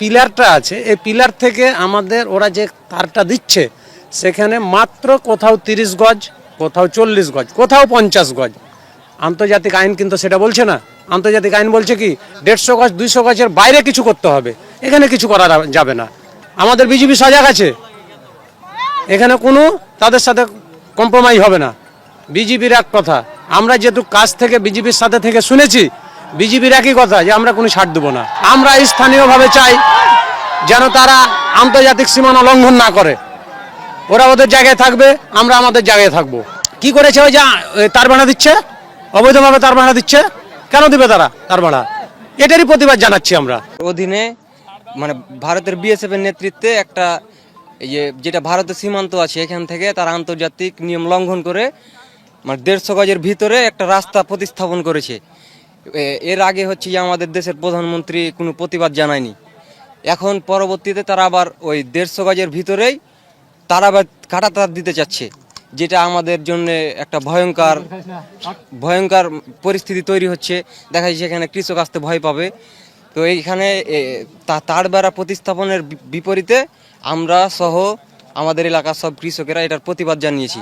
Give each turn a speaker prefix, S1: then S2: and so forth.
S1: পিলারটা আছে, এই পিলার থেকে আমাদের ওরা যে তারটা দিচ্ছে, সেখানে মাত্র কোথাও তিরিশ গজ, কোথাও চল্লিশ গজ, কোথাও পঞ্চাশ গজ। আন্তর্জাতিক আইন কিন্তু সেটা বলছে না। আন্তর্জাতিক আইন বলছে কি, দেড়শো গজ, দুইশো গজের বাইরে কিছু করতে হবে। এখানে কিছু করা যাবে না। আমাদের বিজেপি সজাগ আছে। এখানে কোনো তাদের সাথে কম্প্রোমাইজ হবে না। বিজেপির এক কথা, আমরা যেহেতু কাজ থেকে বিজেপির সাথে থেকে শুনেছি বিজেপির একই কথা যে আমরা কোনো ছাড় দেবো না। আমরা স্থানীয়ভাবে চাই যেন তারা আন্তর্জাতিক সীমানা লঙ্ঘন না করে। ওরা ওদের জায়গায় থাকবে, আমরা আমাদের জায়গায় থাকব। কি করেছে ওই যে তার ভাড়া দিচ্ছে? অবৈধভাবে তার ভাড়া দিচ্ছে? কেন দিবে তারা তার ভাড়া? এটারই প্রতিবাদ জানাচ্ছি আমরা।
S2: অধীনে মানে ভারতের বিএসএফ এর নেতৃত্বে একটা যে, যেটা ভারতের সীমান্ত আছে, এখান থেকে তারা আন্তর্জাতিক নিয়ম লঙ্ঘন করে মানে দেড়শো গজের ভিতরে একটা রাস্তা প্রতিস্থাপন করেছে। এর আগে হচ্ছে যে আমাদের দেশের প্রধানমন্ত্রী কোনো প্রতিবাদ জানায়নি। এখন পরবর্তীতে তারা আবার ওই দেড়শো গজের ভিতরেই তারা আবার কাটা তার দিতে চাচ্ছে, যেটা আমাদের জন্য একটা ভয়ঙ্কর ভয়ঙ্কর পরিস্থিতি তৈরি হচ্ছে। দেখা যাচ্ছে এখানে কৃষক আসতে ভয় পাবে। তো এইখানে তার বেড়া প্রতিস্থাপনের বিপরীতে আমরা সহ আমাদের এলাকার সব কৃষকেরা এটার প্রতিবাদ জানিয়েছি।